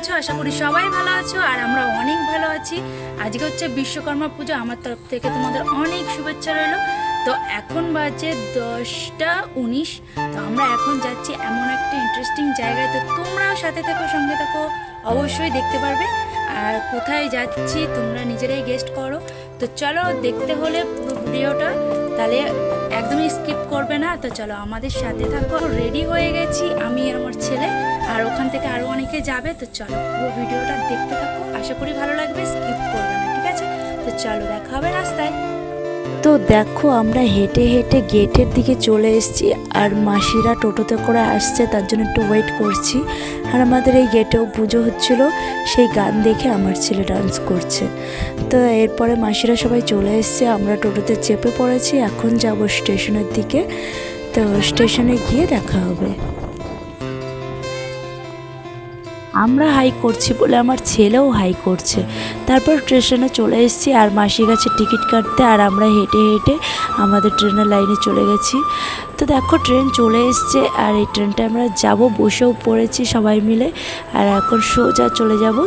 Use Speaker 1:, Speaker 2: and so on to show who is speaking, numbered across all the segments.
Speaker 1: আছো? আশা করি সবাই ভালো আছো আর আমরা অনেক ভালো আছি। আজকে হচ্ছে বিশ্বকর্মা পুজো। আমার তরফ থেকে তোমাদের অনেক শুভেচ্ছা রইল। তো এখন বাজে দশটা উনিশ। তো আমরা এখন যাচ্ছি এমন একটা ইন্টারেস্টিং জায়গায়। তো তোমরাও সাথে থাকো, সঙ্গে থাকো। অবশ্যই দেখতে পারবে। আর কোথায় যাচ্ছি, তোমরা নিজেরাই গেস্ট করো। তো চলো দেখতে হলে ভিডিওটা তাহলে একদমই স্কিপ করবে না। তো চলো আমাদের সাথে থাকো। রেডি হয়ে গেছি আমি আর আমার ছেলে। আর ওখান থেকে আরও অনেকে যাবে। তো চলো পুরো ভিডিওটা দেখতে থাকো। আশা করি ভালো লাগবে স্কিপ করবে না, ঠিক আছে? তো চলো দেখা হবে রাস্তায়।
Speaker 2: তো দেখো আমরা হেঁটে হেঁটে গেটের দিকে চলে এসেছি আর মাসিরা টোটোতে করে আসছে, তার জন্য একটু ওয়েট করছি। আর আমাদের এই গেটেও পুজো হচ্ছিল, সেই গান দেখে আমার ছেলে ডান্স করছে। তো এরপরে মাসিরা সবাই চলে এসছে, আমরা টোটোতে চেপে পড়েছি, এখন যাব স্টেশনের দিকে। তো স্টেশনে গিয়ে দেখা হবে। আমরা হাই করছি বলে আমার ছেলেও হাই করছে। তারপর স্টেশনে চলে এসেছি আর মাসি গেছে টিকিট কাটতে আর আমরা হেঁটে হেঁটে আমাদের ট্রেনের লাইনে চলে গেছি। তো দেখো ট্রেন চলে এসছে আর এই ট্রেনটা আমরা যাব, বসেও পড়েছি সবাই মিলে। আর এখন সোজা চলে যাব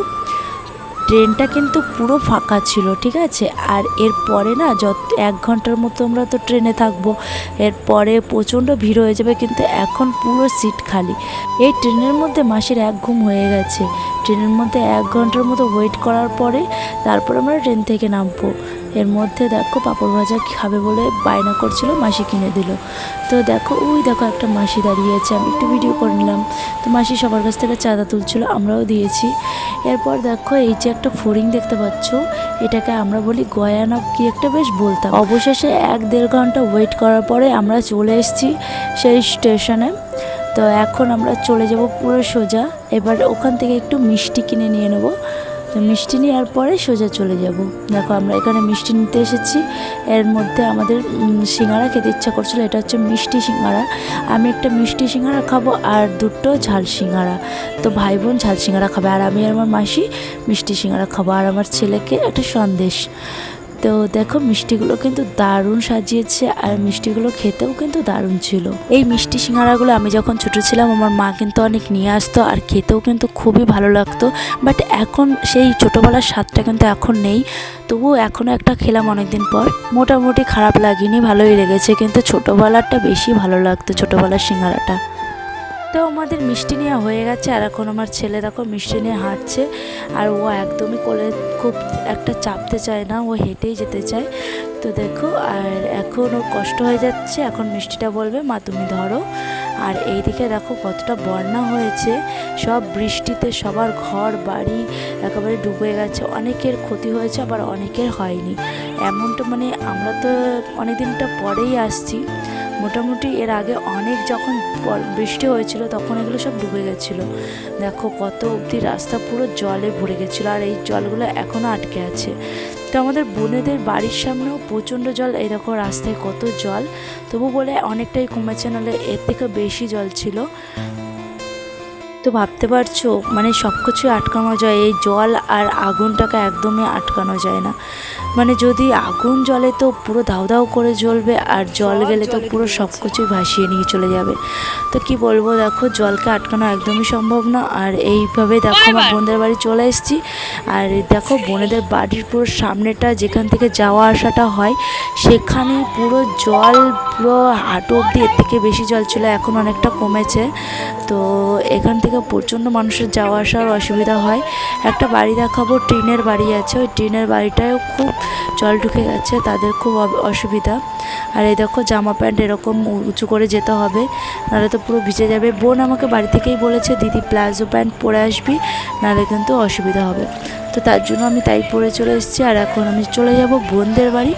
Speaker 2: ট্রেনটা কিন্তু পুরো ফাঁকা ছিল, ঠিক আছে? আর এরপরে না, যত, এক ঘণ্টার মতো আমরা তো ট্রেনে থাকব এরপরে প্রচণ্ড ভিড় হয়ে যাবে, কিন্তু এখন পুরো সিট খালি। এই ট্রেনের মধ্যে মাসের এক ঘুম হয়ে গেছে। ট্রেনের মধ্যে এক ঘণ্টার মতো ওয়েট করার পরে, তারপর আমরা ট্রেন থেকে নামবো। এর মধ্যে দেখো পাঁপড় ভাজা খাবে বলে বায়না করছিল, মাসি কিনে দিল। তো দেখো, ওই দেখো একটা মাসি দাঁড়িয়েছে আমি একটু ভিডিও করে নিলাম। তো মাসি সবার কাছ থেকে চাঁদা তুলছিল, আমরাও দিয়েছি। এরপর দেখো, এই যে একটা ফড়িং দেখতে পাচ্ছ, এটাকে আমরা বলি গয়ানা কি একটা বেশ বলতাম। অবশেষে এক দেড় ঘণ্টা ওয়েট করার পরে আমরা চলে এসেছি সেই স্টেশনে তো এখন আমরা চলে যাব পুরো সোজা। এবার ওখান থেকে একটু মিষ্টি কিনে নিয়ে নেব। তো মিষ্টি নেওয়ার পরে সোজা চলে যাব। দেখো, আমরা এখানে মিষ্টি নিতে এসেছি। এর মধ্যে আমাদের সিঙ্গারা খেতে ইচ্ছা করছিল। এটা হচ্ছে মিষ্টি সিঙ্গারা। আমি একটা মিষ্টি সিঙ্গারা খাব আর দুটো ঝাল সিঙ্গারা। তো ভাই বোন ঝাল সিঙ্গারা খাবে। আর আমি আর আমার মাসি মিষ্টি সিঙ্গারা খাব। আর আমার ছেলেকে একটা সন্দেশ। তো দেখো, মিষ্টিগুলো কিন্তু দারুণ সাজিয়েছে আর মিষ্টিগুলো খেতেও কিন্তু দারুণ ছিল। এই মিষ্টি সিঙ্গারাগুলো আমি যখন ছোট ছিলাম, আমার মা কিন্তু অনেক নিয়ে আসতো আর খেতেও কিন্তু খুবই ভালো লাগতো। বাট এখন সেই ছোটোবেলার স্বাদটা কিন্তু এখন নেই। তবুও এখনও একটা খেলাম অনেকদিন পর। মোটামুটি খারাপ লাগেনি, ভালোই লেগেছে, কিন্তু ছোটোবেলারটা বেশি ভালো লাগতো, ছোটোবেলার সিঙ্গারাটা। তো আমাদের মিষ্টি নেওয়া হয়ে গেছে, আর এখন আমার ছেলে দেখো মিষ্টি নিয়ে হাঁটছে, আর ও একদমই কোলে খুব একটা চাপতে চায় না, ও হেঁটেই যেতে চায়। তো দেখো, আর এখন ওর কষ্ট হয়ে যাচ্ছে, এখন মিষ্টিটা বলবে, মা, তুমি ধরো। আর এইদিকে দেখো কতটা বন্যা হয়েছে, সব বৃষ্টিতে সবার ঘর, বাড়ি একেবারে ডুবে গেছে, অনেকের ক্ষতি হয়েছে, আবার অনেকের হয়নি। এমনটা মানে আমরা তো অনেক দিনটা পরেই আসছি মোটামুটি এর আগে অনেক যখন বৃষ্টি হয়েছিল তখন এগুলো সব ডুবে গেছিল। দেখো কত অবধি রাস্তা পুরো জলে ভরে গেছিল আর এই জলগুলো এখনও আটকে আছে। তো আমাদের বোনেদের বাড়ির সামনেও প্রচণ্ড জল, এই দেখো রাস্তায় কত জল, তবু বলে অনেকটাই কমেছে, নাহলে এর থেকে বেশি জল ছিল। তো ভাবতে পারছ? মানে সব কিছুই আটকানো যায় এই জল আর আগুনটাকে একদমই আটকানো যায় না। মানে যদি আগুন জলে তো পুরো দাউ দাউ করে জ্বলবে আর জল গেলে তো পুরো সব কিছুই ভাসিয়ে নিয়ে চলে যাবে। তো কি বলব দেখো জলকে আটকানো একদমই সম্ভব না। আর এইভাবে দেখো আমার বোনদের বাড়ি চলে এসেছি। আর দেখো বোনেদের বাড়ির পুরো সামনেটা যেখান থেকে যাওয়া আসাটা হয় সেখানে পুরো জল পুরো হাঁটু অব্দি এর থেকে বেশি জল ছিল এখন অনেকটা কমেছে। তো এখান থেকে প্রচণ্ড মানুষের যাওয়া আসার অসুবিধা হয়। একটা বাড়ি দেখাবো, টিনের বাড়ি আছে। ওই টিনের বাড়িটায়ও খুব জল ঢুকে গেছে, তাদের খুব অসুবিধা। আর এই দেখো, জামা প্যান্ট এরকম উঁচু করে যেতে হবে, নাহলে তো পুরো ভিজে যাবে। বোন আমাকে বাড়ি থেকেই বলেছে, দিদি, প্লাজো প্যান্ট পরে আসবি, নাহলে কিন্তু অসুবিধা হবে। তো তার জন্য আমি তাই পরে চলে এসেছি। আর এখন আমি চলে যাব বোনদের বাড়ি।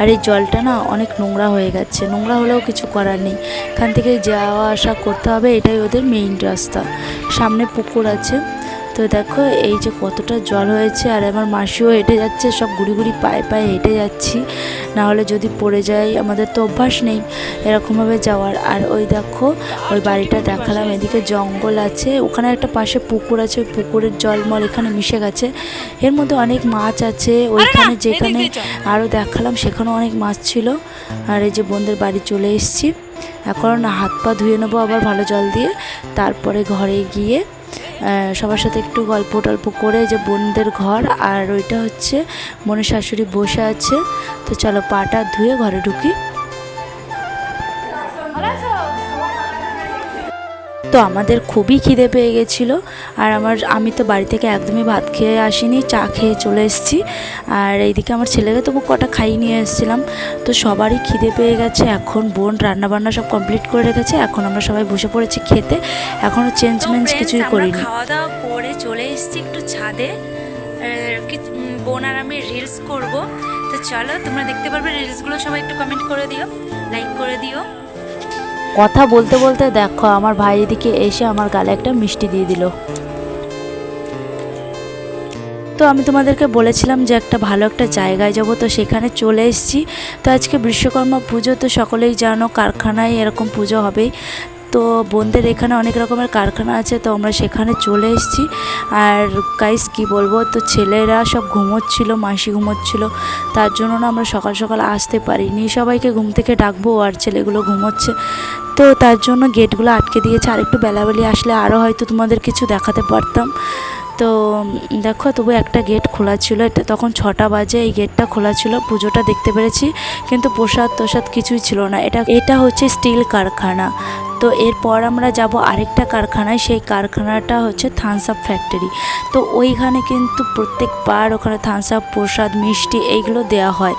Speaker 2: আর এই জলটা না অনেক নোংরা হয়ে গেছে। নোংরা হলেও কিছু করার নেই। এখান থেকে যাওয়া আসা করতে হবে, এটাই ওদের মেইন রাস্তা। সামনে পুকুর আছে। তো দেখো এই যে কতটা জল হয়েছে আর আমার মাসিও হেঁটে যাচ্ছে সব গুড়ি গুড়ি পায়ে পায়ে হেঁটে যাচ্ছি। না হলে যদি পড়ে যাই আমাদের তো অভ্যাস নেই এরকমভাবে যাওয়ার। আর ওই দেখো ওই বাড়িটা দেখালাম এদিকে জঙ্গল আছে ওখানে একটা পাশে পুকুর আছে ওই পুকুরের জলমল এখানে মিশে গেছে। এর মধ্যে অনেক মাছ আছে ওইখানে যেখানে আরও দেখালাম সেখানেও অনেক মাছ ছিল। আর এই যে বোনদের বাড়ি চলে এসেছি। এখন হাত পা ধুয়ে নেব আবার ভালো জল দিয়ে তারপরে ঘরে গিয়ে সবার সাথে একটু গল্প টল্প করে যে বোনদের ঘর, আর ওইটা হচ্ছে বোনের শাশুড়ি বসে আছে। তো চলো পাটা ধুয়ে ঘরে ঢুকি। তো আমাদের খুবই খিদে পেয়ে গেছিল। আর আমার আমি তো বাড়ি থেকে একদমই ভাত খেয়ে আসিনি চা খেয়ে চলে এসেছি। আর এইদিকে আমার ছেলেকে তবু কটা খাইয়ে নিয়ে এসেছিলাম। তো সবারই খিদে পেয়ে গেছে। এখন বোন রান্নাবান্না সব কমপ্লিট করে রেখেছে। এখন আমরা সবাই বসে পড়েছি খেতে। এখনও চেঞ্জ মেঞ্জ কিছুই করিনি।
Speaker 1: খাওয়া দাওয়া করে চলে এসেছি একটু ছাদে। বোন আর আমি রিলস করব। তো চলো তোমরা দেখতে পারবে রিলসগুলো সবাই একটু কমেন্ট করে দিও লাইক করে দিও।
Speaker 2: কথা বলতে বলতে দেখো, আমার ভাই এদিকে এসে আমার গালে একটা মিষ্টি দিয়ে দিল। তো আমি তোমাদেরকে বলেছিলাম যে একটা ভালো একটা জায়গায় যাব, তো সেখানে চলে এসেছি। তো আজকে বিশ্বকর্মা পুজো, তো সকলেই জানো কারখানায় এরকম পুজো হবেই। তো বোনদের এখানে অনেক রকমের কারখানা আছে, তো আমরা সেখানে চলে এসেছি। আর গাইস কি বলব, তো ছেলেরা সব ঘুমোচ্ছিল, মাসি ঘুমোচ্ছিল, তার জন্য না আমরা সকাল সকাল আসতে পারিনি। সবাইকে ঘুম থেকে ডাকবো, আর ছেলেগুলো ঘুমোচ্ছে। তো তার জন্য গেটগুলো আটকে দিয়েছে। আর একটু বেলাবেলি আসলে আরও হয়তো তোমাদের কিছু দেখাতে পারতাম। তো দেখো, তবু একটা গেট খোলা ছিল। এটা তখন ছটা বাজে, এই গেটটা খোলা ছিল। পুজোটা দেখতে পেরেছি। কিন্তু প্রসাদ তোসাদ কিছুই ছিল না। এটা এটা হচ্ছে স্টিল কারখানা। তো এরপর আমরা যাব আরেকটা কারখানায়, সেই কারখানাটা হচ্ছে থামস আপ ফ্যাক্টরি তো ওইখানে কিন্তু প্রত্যেকবার ওখানে থামস আপ প্রসাদ, মিষ্টি এইগুলো দেওয়া হয়।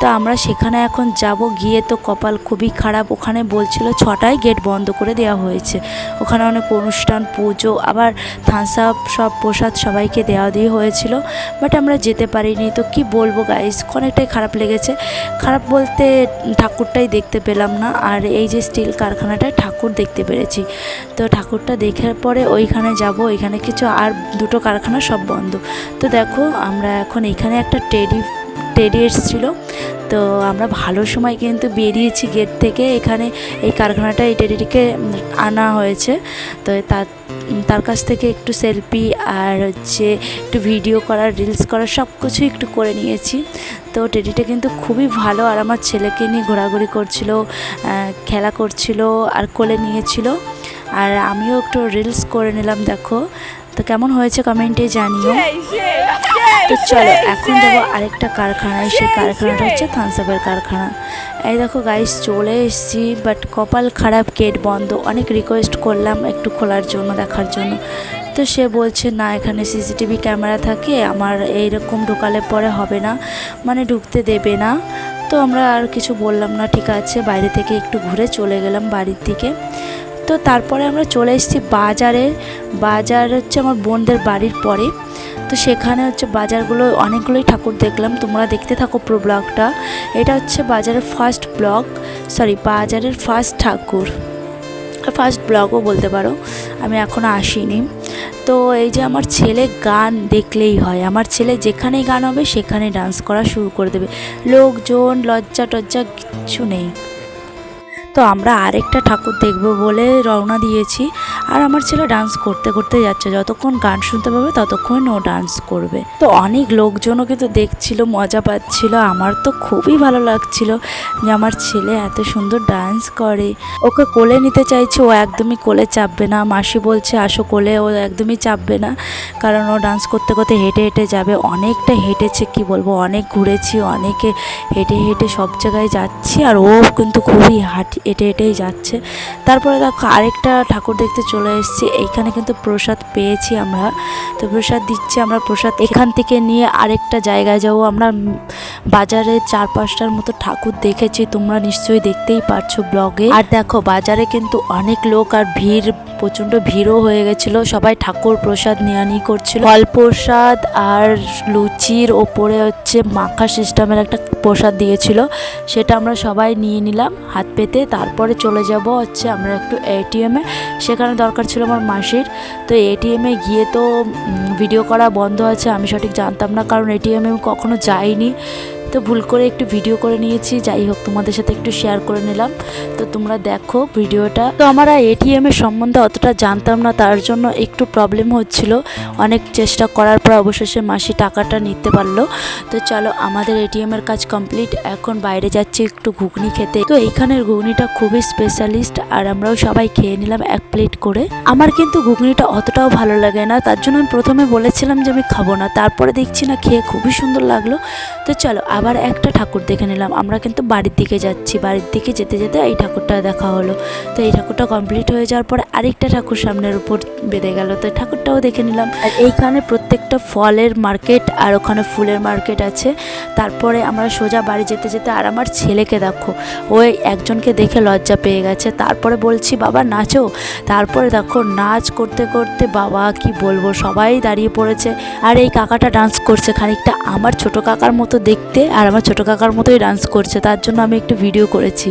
Speaker 2: তো আমরা সেখানে এখন যাব, গিয়ে তো কপাল খুবই খারাপ। ওখানে বলছিল ছটায় গেট বন্ধ করে দেওয়া হয়েছে। ওখানে অনেক অনুষ্ঠান, পুজো, আবার থামস আপ সব প্রসাদ সবাইকে দেওয়া দিয়ে হয়েছিল। বাট আমরা যেতে পারিনি। তো কি বলব গাইস অনেকটাই খারাপ লেগেছে। খারাপ বলতে ঠাকুরটাই দেখতে পেলাম না। আর এই যে স্টিল কারখানাটায় ঠাকুর দেখতে পেরেছি। তো ঠাকুরটা দেখার পরে ওইখানে যাব, ওইখানে কিছু আর দুটো কারখানা সব বন্ধ। তো দেখো, আমরা এখন এখানে একটা টেডি টেডি এসেছিল তো আমরা ভালো সময় কিন্তু বেরিয়েছি গেট থেকে। এখানে এই কারখানাটা এই টেডিটিকে আনা হয়েছে। তো তার তার কাছ থেকে একটু সেলফি আর হচ্ছে একটু ভিডিও করা রিলস করা সব কিছুই একটু করে নিয়েছি। তো টেডিটা কিন্তু খুবই ভালো আর আমার ছেলেকে নিয়ে ঘোরাঘুরি করছিল খেলা করছিল আর কোলে নিয়েছিল। আর আমিও একটু রিলস করে নিলাম, দেখো। তো কেমন হয়েছে কমেন্টে জানিও। তো চলো এখন যাব আরেকটা কারখানায় সেই কারখানাটা হচ্ছে থামসাপের কারখানা। এই দেখো গাইস চলে এসেছি বাট কপাল খারাপ গেট বন্ধ। অনেক রিকোয়েস্ট করলাম একটু খোলার জন্য দেখার জন্য। তো সে বলছে না এখানে সিসিটিভি ক্যামেরা থাকে আমার এইরকম ঢোকালে পরে হবে না মানে ঢুকতে দেবে না। তো আমরা আর কিছু বললাম না ঠিক আছে বাইরে থেকে একটু ঘুরে চলে গেলাম বাড়ির দিকে। তো তারপরে আমরা চলে এসেছি বাজারে। বাজার হচ্ছে আমার বোনদের বাড়ির পরে। তো সেখানে হচ্ছে বাজারগুলো, অনেকগুলোই ঠাকুর দেখলাম। তোমরা দেখতে থাকো পুরো ব্লগটা। এটা হচ্ছে বাজারের ফার্স্ট ব্লগ সরি বাজারের ফার্স্ট ঠাকুর। ফার্স্ট ব্লগও বলতে পারো, আমি এখনও আসিনি। তো এই যে আমার ছেলে গান দেখলেই হয়। আমার ছেলে যেখানেই গান হবে, সেখানেই ডান্স করা শুরু করে দেবে। লোকজন লজ্জা টজ্জা কিচ্ছু নেই। তো আমরা আরেকটা ঠাকুর দেখব বলে রওনা দিয়েছি। আর আমার ছেলে ডান্স করতে করতে যাচ্ছে। যতক্ষণ গান শুনতে পাবে, ততক্ষণ ও ডান্স করবে। তো অনেক লোকজনও কিন্তু দেখছিল, মজা পাচ্ছিল। আমার তো খুবই ভালো লাগছিল যে আমার ছেলে এত সুন্দর ডান্স করে। ওকে কোলে নিতে চাইছে, ও একদমই কোলে চাপবে না। মাসি বলছে, আসো কোলে। ও একদমই চাপবে না। কারণ ও ডান্স করতে করতে হেঁটে হেঁটে যাবে। অনেকটা হেঁটেছে, কি বলব? অনেক ঘুরেছি, অনেকে হেঁটে হেঁটে সব জায়গায় যাচ্ছি। আর ও কিন্তু খুবই হাঁটি হেঁটে হেঁটেই যাচ্ছে। তারপরে দেখো আরেকটা ঠাকুর দেখতে চলে এসেছি। এইখানে কিন্তু প্রসাদ পেয়েছি আমরা। তো প্রসাদ দিচ্ছি আমরা প্রসাদ এখান থেকে নিয়ে আরেকটা জায়গায় যাব। আমরা বাজারে চার পাঁচটার মতো ঠাকুর দেখেছি। তোমরা নিশ্চয়ই দেখতেই পারছ ব্লগে। আর দেখো বাজারে কিন্তু অনেক লোক আর ভিড় প্রচণ্ড ভিড়ও হয়ে গেছিল। সবাই ঠাকুর প্রসাদ নেওয়া নিয়ে করছিল। ফল প্রসাদ আর লুচির ওপরে হচ্ছে মাখা সিস্টেমের একটা প্রসাদ দিয়েছিল। সেটা আমরা সবাই নিয়ে নিলাম হাত পেতে। তারপরে চলে যাব হচ্ছে আমরা একটু এটিএমে সেখানে দরকার ছিল আমার মাসির। তো এটিএমে গিয়ে তো ভিডিও করা বন্ধ আছে। আমি সঠিক জানতাম না কারণ এটিএমে আমি কখনো যাইনি। তো ভুল করে একটু ভিডিও করে নিয়েছি, যাই হোক তোমাদের সাথে একটু শেয়ার করে নিলাম। তো তোমরা দেখো ভিডিওটা তো আমরা এটিএম এর সম্বন্ধে অতটা জানতাম না, তার জন্য একটু প্রবলেম হচ্ছিল। অনেক চেষ্টা করার পর অবশেষে মাসি টাকাটা নিতে পারল। তো চলো, আমাদের এটিএম এর কাজ কমপ্লিট এখন বাইরে যাচ্ছি একটু ঘুগনি খেতে। তো এইখানের ঘুগনিটা খুবই স্পেশালিস্ট আর আমরাও সবাই খেয়ে নিলাম এক প্লেট করে। আমার কিন্তু ঘুগনিটা অতটাও ভালো লাগে না, তার জন্য আমি প্রথমে বলেছিলাম যে আমি খাব না। তারপরে দেখছি না, খেয়ে খুবই সুন্দর লাগল। তো চলো আবার একটা ঠাকুর দেখে নিলাম। আমরা কিন্তু বাড়ির দিকে যাচ্ছি। বাড়ির দিকে যেতে যেতে এই ঠাকুরটা দেখা হলো। তো এই ঠাকুরটা কমপ্লিট হয়ে যাওয়ার পরে আরেকটা ঠাকুর সামনের উপর বেঁধে গেল। তো ঠাকুরটাও দেখে নিলাম। আর এইখানে প্রত্যেকটা ফলের মার্কেট আর ওখানে ফুলের মার্কেট আছে। তারপরে আমরা সোজা বাড়ি যেতে যেতে আর আমার ছেলেকে দেখো। ওই একজনকে দেখে লজ্জা পেয়ে গেছে। তারপরে বলছি, বাবা, নাচো। তারপরে দেখো, নাচ করতে করতে বাবা, কি বলব, সবাই দাঁড়িয়ে পড়েছে। আর এই কাকাটা ডান্স করছে খানিকটা। আমার ছোট কাকার মতো দেখতে আর আমার ছোটো কাকার মতোই ডান্স করছে, তার জন্য আমি একটু ভিডিও করেছি।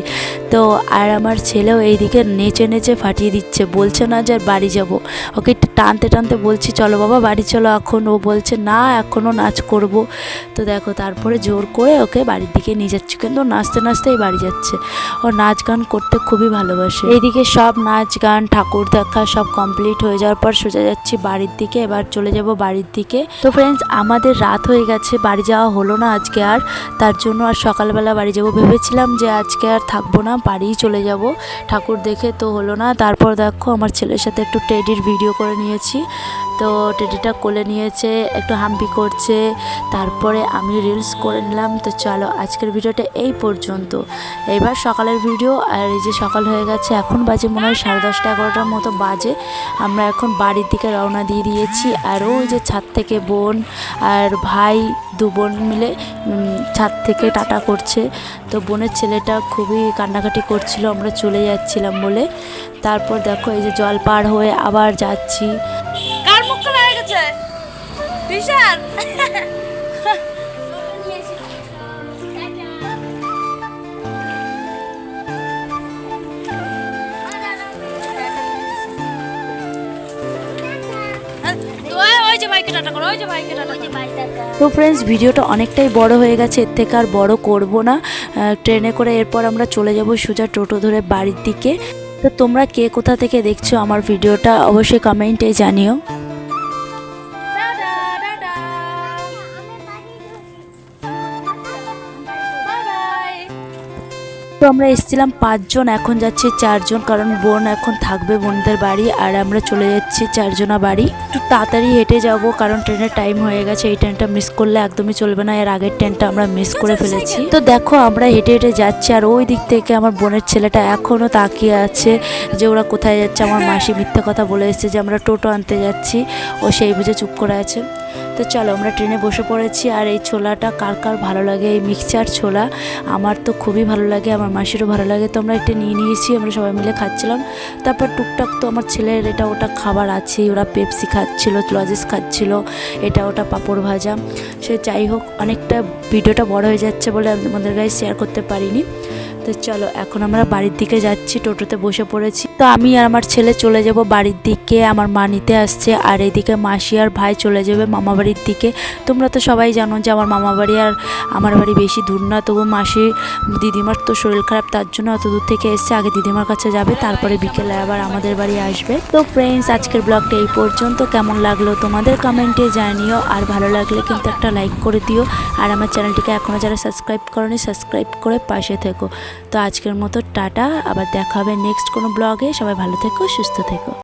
Speaker 2: তো আর আমার ছেলেও এইদিকে নেচে নেচে ফাটিয়ে দিচ্ছে, বলছে না যে বাড়ি যাব। ওকে টানতে টানতে বলছি, চলো বাবা, বাড়ি চলো এখন। ও বলছে, না, এখনও নাচ করব। তো দেখো, তারপরে জোর করে ওকে বাড়ির দিকে নিয়ে যাচ্ছি, কিন্তু নাচতে নাচতেই বাড়ি যাচ্ছে। ও নাচ গান করতে খুবই ভালোবাসে। এইদিকে সব নাচ গান, ঠাকুর দেখা সব কমপ্লিট হয়ে যাওয়ার পর সোজা যাচ্ছি বাড়ির দিকে, এবার চলে যাব বাড়ির দিকে। তো ফ্রেন্ডস আমাদের রাত হয়ে গেছে, বাড়ি যাওয়া হলো না আজকে আর। তার জন্য আর সকালবেলা বাড়ি যাব। ভেবেছিলাম যে আজকে আর থাকব না, বাড়িই চলে যাব। ঠাকুর দেখে তো হলো না। তারপর দেখো আমার ছেলের সাথে একটু টেডির ভিডিও করে নিয়েছি। তো টেডিটা কোলে নিয়েছে, একটু হাম্পি করছে। তারপরে আমি রিলস করে নিলাম। তো চলো আজকের ভিডিওটা এই পর্যন্ত। এবার সকালের ভিডিও আর এই যে সকাল হয়ে গেছে, এখন বাজে মনে হয় সাড়ে দশটা এগারোটার মতো বাজে। আমরা এখন বাড়ির দিকে রওনা দিয়ে দিয়েছি। আর ওই যে ছাদ থেকে বোন আর ভাই দু বোন মিলে ছাদ থেকে টাটা করছে। তো বোনের ছেলেটা খুবই কান্নাকাটি করছিল আমরা চলে যাচ্ছিলাম বলে। তারপর দেখো এই যে জল পার হয়ে আবার যাচ্ছি।
Speaker 1: কার মুখ হয়ে গেছে? বিশাল।
Speaker 2: তো ফ্রেন্ডস ভিডিওটা অনেকটাই বড় হয়ে গেছে, এর থেকে আর বড় করব না। ট্রেনে করে এরপর আমরা চলে যাব সোজা টোটো ধরে বাড়ির দিকে। তো তোমরা কে কোথা থেকে দেখছ আমার ভিডিওটা অবশ্যই কমেন্টে জানিও। আমরা এসেছিলাম পাঁচজন এখন যাচ্ছে চারজন কারণ বোন এখন থাকবে বোনদের বাড়ি আর আমরা চলে যাচ্ছি চারজনা বাড়ি। একটু তাড়াতাড়ি হেঁটে যাব কারণ ট্রেনের টাইম হয়ে গেছে এই ট্রেনটা মিস করলে একদমই চলবে না এর আগের ট্রেনটা আমরা মিস করে ফেলেছি। তো দেখো আমরা হেঁটে হেঁটে যাচ্ছি আর ওই দিক থেকে আমার বোনের ছেলেটা এখনও তাকিয়ে আছে যে ওরা কোথায় যাচ্ছে। আমার মাসি মিথ্যে কথা বলে এসেছে যে আমরা টোটো আনতে যাচ্ছি ও সেই বুঝে চুপ করে আছে। তো চলো, আমরা ট্রেনে বসে পড়েছি আর এই ছোলাটা কার কার ভালো লাগে? এই মিক্সচার ছোলা আমার তো খুবই ভালো লাগে, আমার মাসিরও ভালো লাগে। তো আমরা একটা নিয়ে নিয়েছি, আমরা সবাই মিলে খাচ্ছিলাম। তারপর টুকটাক তো আমার ছেলের, এটা ওটা খাবার আছে, ওরা পেপসি খাচ্ছিল, লজেস খাচ্ছিল, এটা ওটা পাঁপড় ভাজা। সে যাই হোক, অনেকটা ভিডিওটা বড় হয়ে যাচ্ছে বলে আমি তোমাদের গায়ে শেয়ার করতে পারিনি। তো চলো, এখন আমরা বাড়ির দিকে যাচ্ছি, টোটোতে বসে পড়েছি। তো আমি আর আমার ছেলে চলে যাব বাড়ির দিকে। আমার মা নিতে আসছে, আর এদিকে মাসি আর ভাই চলে যাবে মামা বাড়ির দিকে। তোমরা তো সবাই জানো যে আমার মামা বাড়ি আর আমার বাড়ি বেশি দূর না। তবু মাসি, দিদিমার তো শরীর খারাপ, তার জন্য অত দূর থেকে এসছে। আগে দিদিমার কাছে যাবে, তারপরে বিকেলে আবার আমাদের বাড়ি আসবে। তো ফ্রেন্ডস আজকের ব্লগটা এই পর্যন্ত। কেমন লাগল তোমাদের কমেন্টে জানিও। আর ভালো লাগলে কিন্তু একটা লাইক করে দিও। আর আমার চ্যানেলটিকে এখনও যারা সাবস্ক্রাইব করনি সাবস্ক্রাইব করে পাশে থেকো। তো আজকের মতো টাটা, আবার দেখা হবে নেক্সট কোনো ব্লগে সবাই ভালো থেকো, সুস্থ থেকো।